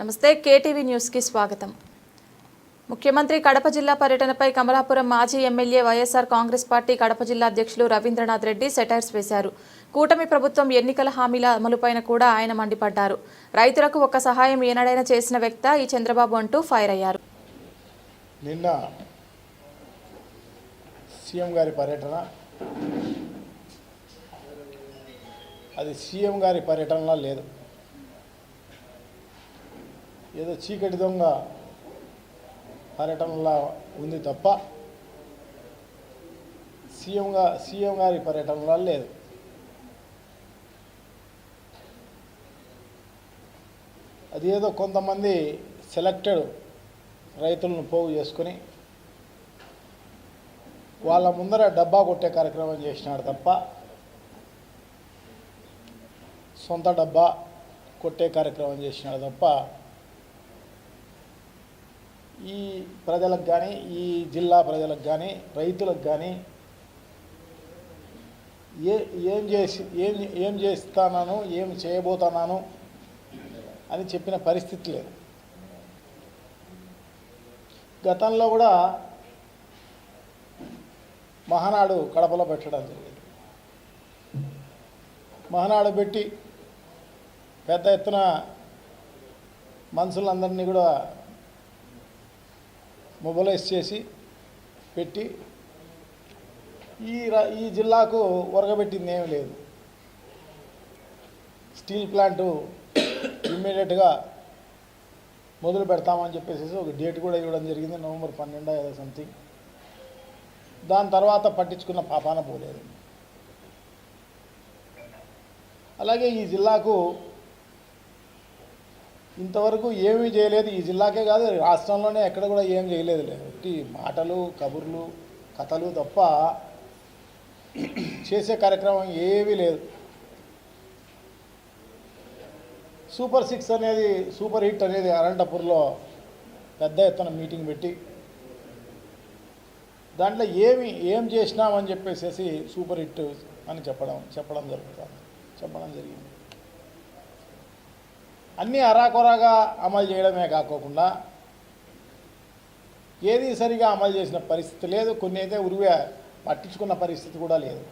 నమస్తే కేటీవీ న్యూస్కి స్వాగతం. ముఖ్యమంత్రి కడప జిల్లా పర్యటనపై కమలాపురం మాజీ MLA YSR Congress party Kadapa జిల్లా అధ్యక్షులు రవీంద్రనాథ్ రెడ్డి సెటైర్స్ వేశారు. కూటమి ప్రభుత్వం ఎన్నికల హామీల అమలుపైన కూడా ఆయన మండిపడ్డారు. రైతులకు ఒక్క సహాయం ఏనాడైనా చేసిన వ్యక్త ఈ చంద్రబాబు అంటూ ఫైర్ అయ్యారు. నిన్న సీఎం గారి పర్యటన అది సీఎం గారి పర్యటనలా లేదు. ఏదో చీకటి దొంగ పర్యటనలా ఉంది తప్ప సీఎంగా సీఎం గారి పర్యటనలా లేదు. అది ఏదో కొంతమంది సెలెక్టెడ్ రైతులను పోగు చేసుకొని వాళ్ళ ముందర డబ్బా కొట్టే కార్యక్రమం చేసినాడు తప్ప సొంత డబ్బా కొట్టే కార్యక్రమం చేసినాడు తప్ప ఈ ప్రజలకు కానీ ఈ జిల్లా ప్రజలకు కానీ రైతులకు కానీ ఏ ఏం చేసి ఏం ఏం చేస్తున్నాను ఏం చేయబోతున్నాను అని చెప్పిన పరిస్థితి లేదు. గతంలో కూడా మహానాడు కడపలో పెట్టడం జరిగింది. మహానాడు పెట్టి పెద్ద ఎత్తున మనుషులందరినీ కూడా మొబలైజ్ చేసి పెట్టి ఈ రా- ఈ జిల్లాకు ఒరగబెట్టింది ఏమీ లేదు. స్టీల్ ప్లాంటు ఇమ్మీడియట్గా మొదలు పెడతామని చెప్పేసి ఒక డేట్ కూడా ఇవ్వడం జరిగింది నవంబర్ పన్నెండు ఏదో సంథింగ్. దాని తర్వాత పట్టించుకున్న పాపాన పోలేదు. అలాగే ఈ జిల్లాకు ఇంతవరకు ఏమీ చేయలేదు. ఈ జిల్లాకే కాదు రాష్ట్రంలోనే ఎక్కడ కూడా ఏం చేయలేదు. లేదు మాటలు కబుర్లు కథలు తప్ప చేసే కార్యక్రమం ఏమీ లేదు. సూపర్ సిక్స్ అనేది సూపర్ హిట్ అనేది అనంతపూర్లో పెద్ద ఎత్తున మీటింగ్ పెట్టి దాంట్లో ఏమి ఏం చేసినామని చెప్పేసి సూపర్ హిట్ అని చెప్పడం చెప్పడం జరుగుతుంది. చెప్పడం జరిగింది. అన్నీ అరాకొరాగా అమలు చేయడమే కాకోకుండా ఏది సరిగా అమలు చేసిన పరిస్థితి లేదు కొన్ని అయితే ఉరివే పట్టించుకున్న పరిస్థితి కూడా లేదు.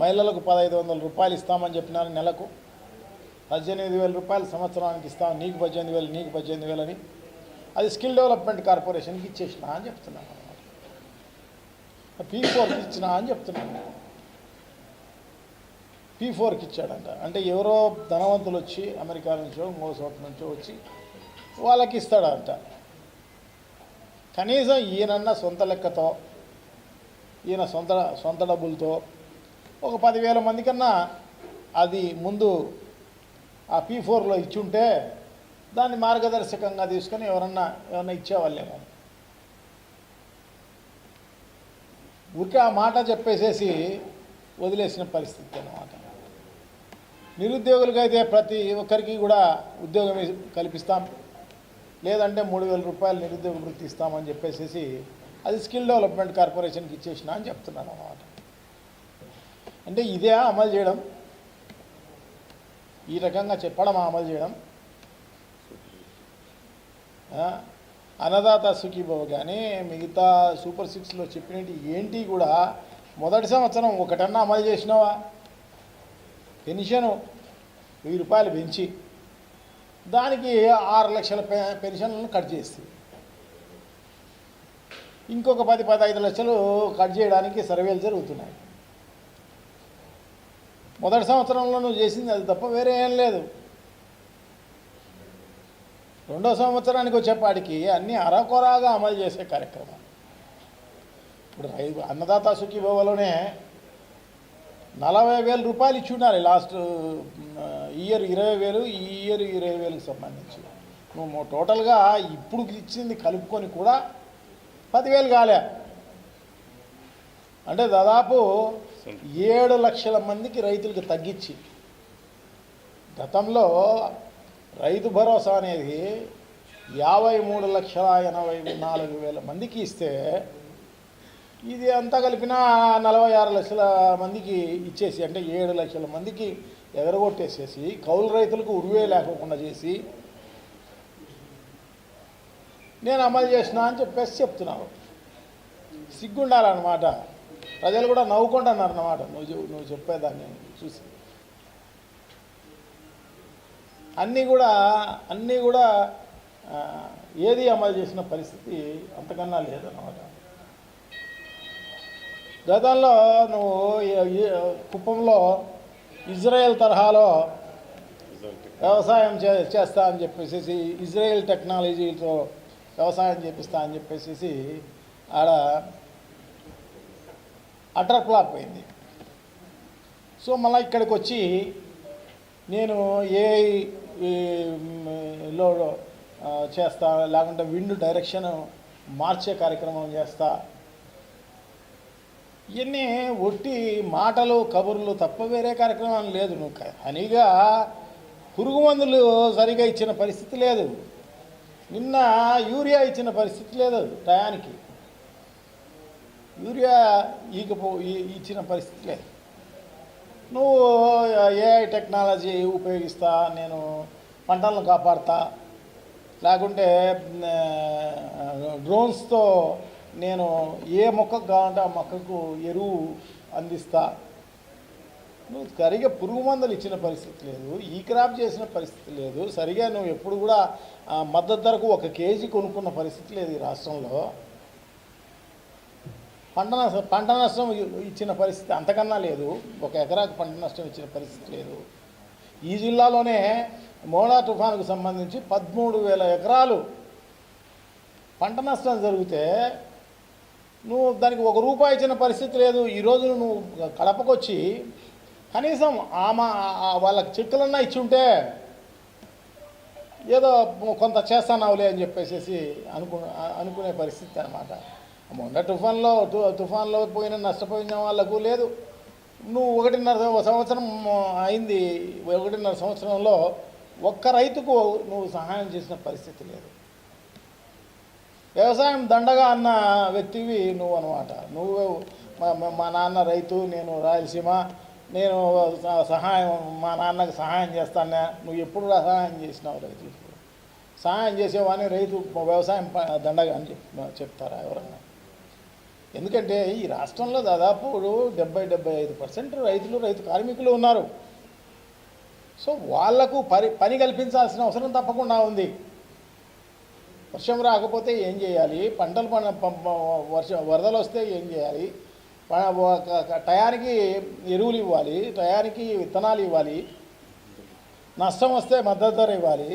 మహిళలకు పదహైదు వందల రూపాయలు ఇస్తామని చెప్పినారు నెలకు. పద్దెనిమిది వేల రూపాయలు సంవత్సరానికి ఇస్తాం నీకు పద్దెనిమిది వేలు నీకు పద్దెనిమిది వేలు అని. అది స్కిల్ డెవలప్మెంట్ కార్పొరేషన్కి ఇచ్చేసిన అని చెప్తున్నాను పీ ఫోర్కి ఇచ్చిన అని చెప్తున్నాను పీ ఫోర్కి ఇచ్చాడంట. అంటే ఎవరో ధనవంతులు వచ్చి అమెరికా నుంచో ఇంకో నుంచో వచ్చి వాళ్ళకి ఇస్తాడంట. కనీసం ఈయనన్న సొంత లెక్కతో ఈయన సొంత సొంత డబ్బులతో ఒక పదివేల మంది కన్నా అది ముందు ఆ పీ ఫోర్లో ఇచ్చుంటే దాన్ని మార్గదర్శకంగా తీసుకొని ఎవరన్నా ఎవరన్నా ఇచ్చేవాళ్ళేమో. ఊరికే ఆ మాట చెప్పేసేసి వదిలేసిన పరిస్థితి అన్నమాట. నిరుద్యోగులకైతే ప్రతి ఒక్కరికి కూడా ఉద్యోగం కల్పిస్తాం. లేదంటే మూడు వేల రూపాయలు నిరుద్యోగ వృత్తి ఇస్తామని చెప్పేసి అది స్కిల్ డెవలప్మెంట్ కార్పొరేషన్కి ఇచ్చేసిన అని చెప్తున్నాను అన్నమాట. అంటే ఇదే అమలు చేయడం. ఈ రకంగా చెప్పడం అమలు చేయడం. అన్నదాత సుఖీభవ కానీ మిగతా సూపర్ సిక్స్లో చెప్పినట్టు ఏంటి కూడా మొదటి సంవత్సరం ఒకటన్నా అమలు చేసినావా? పెన్షన్ వెయ్యి రూపాయలు పెంచి దానికి ఆరు లక్షల పె పెన్షన్లను కట్ చేస్తుంది ఇంకొక పది పదహైదు లక్షలు కట్ చేయడానికి సర్వేలు జరుగుతున్నాయి. మొదటి సంవత్సరంలో నువ్వు చేసింది అది తప్ప వేరే ఏం లేదు. రెండో సంవత్సరానికి వచ్చేపాటికి అన్నీ అరకొరాగా అమలు చేసే కార్యక్రమం. ఇప్పుడు రైతు అన్నదాత సుఖీభవలోనే నలభై వేల రూపాయలు ఇచ్చి ఉండాలి. లాస్ట్ ఇయర్ ఇరవై వేలు ఈ ఇయర్ ఇరవై వేలకు సంబంధించి. నువ్వు టోటల్గా ఇప్పుడు ఇచ్చింది కలుపుకొని కూడా పదివేలు కాలే. అంటే దాదాపు ఏడు లక్షల మందికి రైతులకు తగ్గించి. గతంలో రైతు భరోసా అనేది యాభై మూడు లక్షల ఎనభై నాలుగు వేల మందికి ఇస్తే ఇది అంతా కలిపిన నలభై ఆరు లక్షల మందికి ఇచ్చేసి అంటే ఏడు లక్షల మందికి ఎగరగొట్టేసేసి కౌలు రైతులకు ఉరివే లేకుండా చేసి నేను అమలు చేసిన అని చెప్పేసి చెప్తున్నారు సిగ్గుండాలన్నమాట. ప్రజలు కూడా నవ్వుకుంటున్నారు అన్నమాట నువ్వు నువ్వు చెప్పేదాన్ని చూసి. అన్నీ కూడా అన్నీ కూడా ఏది అమలు చేసిన పరిస్థితి అంతకన్నా లేదన్నమాట. గతంలో నువ్వు కుప్పంలో ఇజ్రాయెల్ తరహాలో వ్యవసాయం చే చేస్తా అని చెప్పేసి ఇజ్రాయెల్ టెక్నాలజీతో వ్యవసాయం చేపిస్తా అని చెప్పేసి ఆడ అటర్ ఫ్లాప్ అయింది సో మళ్ళీ ఇక్కడికి వచ్చి నేను ఏ లో చేస్తా లేకుంటే విండ్ డైరెక్షన్ మార్చే కార్యక్రమం చేస్తా ఇవన్నీ ఒట్టి మాటలు కబుర్లు తప్ప వేరే కార్యక్రమం లేదు నువ్వు అనిగా పురుగు మందులు సరిగా ఇచ్చిన పరిస్థితి లేదు. నిన్న యూరియా ఇచ్చిన పరిస్థితి లేదు టయానికి. యూరియా ఈకపో ఈ- ఇచ్చిన పరిస్థితి లేదు. నువ్వు ఏఐ టెక్నాలజీ ఉపయోగిస్తా నేను పంటలను కాపాడుతా లేకుంటే డ్రోన్స్తో నేను ఏ మొక్కకు కావాలంటే ఆ మొక్కకు ఎరువు అందిస్తా. నువ్వు సరిగా పురుగు మందులు ఇచ్చిన పరిస్థితి లేదు ఈ క్రాప్ చేసిన పరిస్థితి లేదు సరిగా నువ్వు ఎప్పుడు కూడా మద్దతు ధరకు ఒక కేజీ కొనుక్కున్న పరిస్థితి లేదు ఈ రాష్ట్రంలో. పంట నష్టం పంట నష్టం ఇచ్చిన పరిస్థితి అంతకన్నా లేదు ఒక ఎకరాకు పంట నష్టం ఇచ్చిన పరిస్థితి లేదు. ఈ జిల్లాలోనే మోడా తుఫానుకు సంబంధించి పదమూడు వేల ఎకరాలు పంట నష్టం జరిగితే నువ్వు దానికి ఒక రూపాయి ఇచ్చిన పరిస్థితి లేదు. ఈరోజు నువ్వు కలపకొచ్చి కనీసం ఆమె వాళ్ళకి చెక్కులన్నా ఇచ్చి ఉంటే ఏదో కొంత చేస్తానావులే అని చెప్పేసి అనుకు అనుకునే పరిస్థితి అనమాట మొన్న తుఫాన్లో తు- తుఫాన్లో పోయిన నష్టపోయిన వాళ్ళకు లేదు. నువ్వు ఒకటిన్నర సంవత్సరం అయింది. ఒకటిన్నర సంవత్సరంలో ఒక్క రైతుకు నువ్వు సహాయం చేసిన పరిస్థితి లేదు. వ్యవసాయం దండగా అన్న వ్యక్తివి నువ్వు అనమాట నువ్వు మా- నాన్న రైతు నేను రాయలసీమ నేను స- సహాయం మా నాన్నకి సహాయం చేస్తానా నువ్వు ఎప్పుడు సహాయం చేసినావు రైతులకు సహాయం చేసేవాని రైతు వ్యవసాయం ప- దండగా అని చెప్ చెప్తారా ఎవరన్నా? ఎందుకంటే ఈ రాష్ట్రంలో దాదాపు డెబ్బై డెబ్బై ఐదు పర్సెంట్ రైతులు రైతు కార్మికులు ఉన్నారు. సో వాళ్ళకు పని పని కల్పించాల్సిన అవసరం తప్పకుండా ఉంది. వర్షం రాకపోతే ఏం చేయాలి? పంటలు పండ వర్ష వర్షం వరదలు వస్తే ఏం చేయాలి? టయానికి ఎరువులు ఇవ్వాలి టయానికి విత్తనాలు ఇవ్వాలి నష్టం వస్తే మద్దతు ధర ఇవ్వాలి.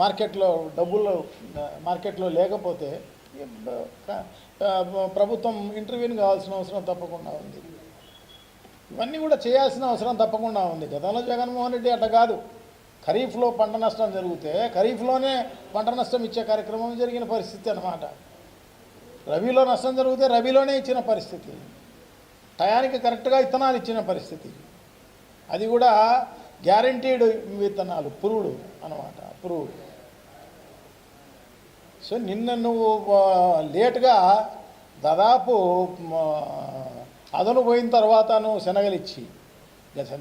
మార్కెట్లో డబ్బులు మార్కెట్లో లేకపోతే ప్రభుత్వం ఇంటర్వ్యూని కావాల్సిన అవసరం తప్పకుండా ఉంది. ఇవన్నీ కూడా చేయాల్సిన అవసరం తప్పకుండా ఉంది. గతంలో జగన్మోహన్ రెడ్డి అట్ట కాదు. ఖరీఫ్లో పంట నష్టం జరిగితే ఖరీఫ్లోనే పంట నష్టం ఇచ్చే కార్యక్రమం జరిగిన పరిస్థితి అన్నమాట. రబీలో నష్టం జరిగితే రబీలోనే ఇచ్చిన పరిస్థితి. టయానికి కరెక్ట్గా విత్తనాలు ఇచ్చిన పరిస్థితి. అది కూడా గ్యారంటీడ్ విత్తనాలు పురుడు అన్నమాట పురుడు సో నిన్న నువ్వు లేట్గా లేటుగా దాదాపు అదను పోయిన తర్వాత నువ్వు శనగలిచ్చి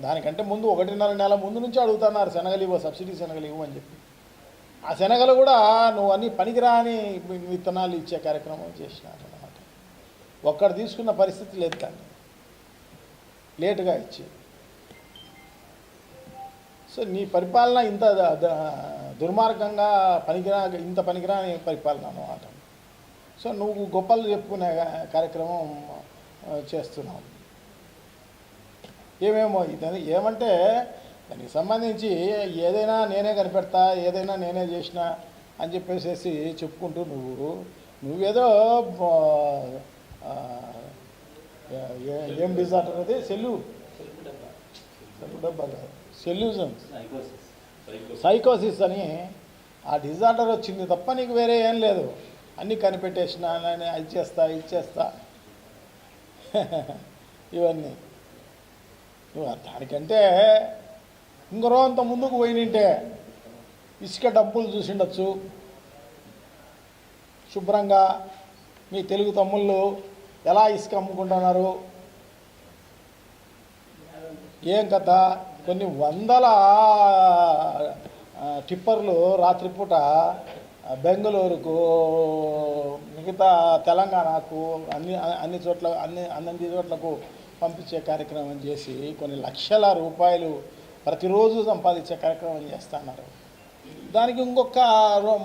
దానికంటే ముందు ఒకటిన్నర నెల ముందు నుంచి అడుగుతున్నారు శనగలు ఇవ్వ సబ్సిడీ శనగలు ఇవ్వు అని చెప్పి. ఆ శనగలు కూడా నువ్వు అన్ని పనికిరాని విత్తనాలు ఇచ్చే కార్యక్రమం చేసినారు అన్నమాట. ఒక్కడ తీసుకున్న పరిస్థితి లేదు దాన్ని. లేటుగా ఇచ్చి సో నీ పరిపాలన ఇంత దుర్మార్గంగా పనికిరా ఇంత పనికిరాని పరిపాలన అన్నమాట. సో నువ్వు గొప్పలు చెప్పుకునే కార్యక్రమం చేస్తున్నావు. ఏమేమో ఇదని ఏమంటే దానికి సంబంధించి ఏదైనా నేనే కనిపెడతా ఏదైనా నేనే చేసిన అని చెప్పేసి చెప్పుకుంటూ నువ్వు నువ్వేదో ఏ- డిజార్డర్ అది? సెల్లు. సెల్లు డబ్బా కాదు. సెల్యూజన్ సైకోసిస్ అని ఆ డిజార్డర్ వచ్చింది తప్ప నీకు వేరే ఏం లేదు. అన్నీ కనిపెట్టేసిన అది చేస్తా ఇది చేస్తా. ఇవన్నీ. నువ్వు దానికంటే ఇంకరో అంత ముందుకు పోయినంటే ఇసుక డబ్బులు చూసిండొచ్చు. శుభ్రంగా మీ తెలుగు తమ్ముళ్ళు ఎలా ఇసుక అమ్ముకుంటున్నారు? ఏం కథ? కొన్ని వందల టిప్పర్లు రాత్రిపూట బెంగళూరుకు మిగతా తెలంగాణకు అన్ని అన్ని చోట్ల అన్ని అన్ని చోట్లకు పంపించే కార్యక్రమం చేసి కొన్ని లక్షల రూపాయలు ప్రతిరోజు సంపాదించే కార్యక్రమం చేస్తున్నారు. దానికి ఇంకొక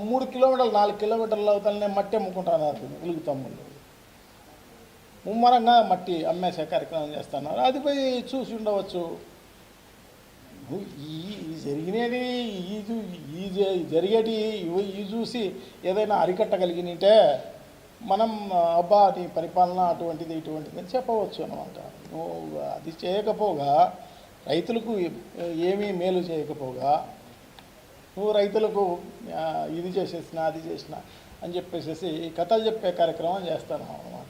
మూడు కిలోమీటర్లు నాలుగు కిలోమీటర్ల అవతలనే మట్టి అమ్ముకుంటున్నారు వెలుగు తమ్ముళ్ళు. ముమ్మరంగా మట్టి అమ్మేసే కార్యక్రమం చేస్తున్నారు. అది పోయి చూసి ఉండవచ్చు. ఈ జరిగినది ఈ ఈ జ- జరిగేటి ఇవి చూసి ఏదైనా అరికట్టగలిగినట్టే మనం అబ్బా నీ పరిపాలన అటువంటిది ఇటువంటిది అని చెప్పవచ్చు అనమాట నువ్వు అది చేయకపోగా రైతులకు ఏమీ మేలు చేయకపోగా నువ్వు రైతులకు ఇది చేసేసిన అది చేసిన అని చెప్పేసి కథలు చెప్పే కార్యక్రమం చేస్తాను అనమాట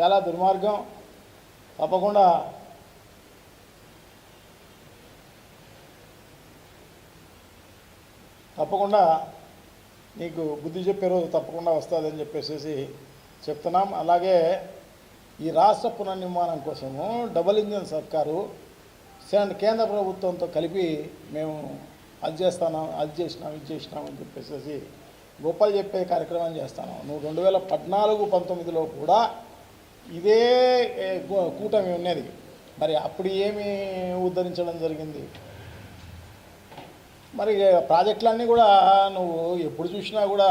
చాలా దుర్మార్గం. తప్పకుండా తప్పకుండా నీకు బుద్ధి చెప్పే రోజు తప్పకుండా వస్తుందని చెప్పేసి చెప్తున్నాం. అలాగే ఈ రాష్ట్ర పునర్నిర్మాణం కోసము డబుల్ ఇంజన్ సర్కారు కేంద్ర ప్రభుత్వంతో కలిపి మేము అది చేస్తాను అది చేసినాం ఇది చేసినాం అని చెప్పేసి గోపాల్ చెప్పే కార్యక్రమం చేస్తాను. నువ్వు రెండు వేల పద్నాలుగు పంతొమ్మిదిలో కూడా ఇదే కూటమి ఉన్నది. మరి అప్పుడు ఏమి ఉద్ధరించడం జరిగింది? మరి ప్రాజెక్టులన్నీ కూడా నువ్వు ఎప్పుడు చూసినా కూడా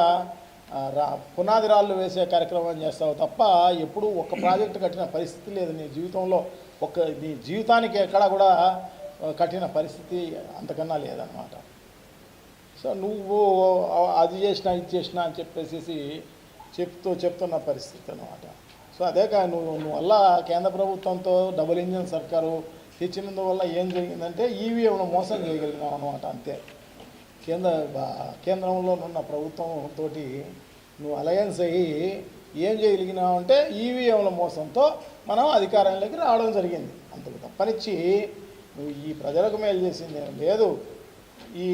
రా పునాది రాళ్ళు వేసే కార్యక్రమం చేస్తావు తప్ప ఎప్పుడు ఒక్క ప్రాజెక్టు కట్టిన పరిస్థితి లేదు నీ జీవితంలో. ఒక నీ జీవితానికి ఎక్కడా కూడా కట్టిన పరిస్థితి అంతకన్నా లేదన్నమాట. సో నువ్వు అది చేసినా ఇది చేసినా అని చెప్పేసి చెప్తూ చెప్తున్న పరిస్థితి అనమాట సో అదే కానీ నువ్వు నువ్వు వల్ల కేంద్ర ప్రభుత్వంతో డబుల్ ఇంజిన్ సర్కారు తెచ్చినందువల్ల ఏం జరిగిందంటే ఈవీఎంను మోసం చేయగలిగినాం అనమాట అంతే. కేంద్ర కేంద్రంలో ఉన్న ప్రభుత్వం తోటి నువ్వు అలయన్స్ అయ్యి ఏం చేయగలిగినావు అంటే ఈవీఎంల మోసంతో మనం అధికారంలోకి రావడం జరిగింది. అంతకు తప్పనిచ్చి నువ్వు ఈ ప్రజలకు మేలు చేసింది లేదు. ఈ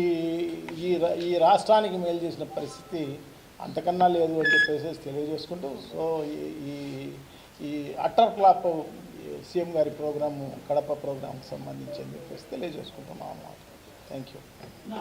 ఈ రా- ఈ రాష్ట్రానికి మేలు చేసిన పరిస్థితి అంతకన్నా లేదు అని చెప్పేసి తెలియజేసుకుంటూ సో ఈ- ఈ ఈ అట్టర్ క్లాప్ సీఎం గారి ప్రోగ్రాము కడప ప్రోగ్రాంకి సంబంధించి అని చెప్పేసి తెలియజేసుకుంటున్నాం అన్నమాట. Thank you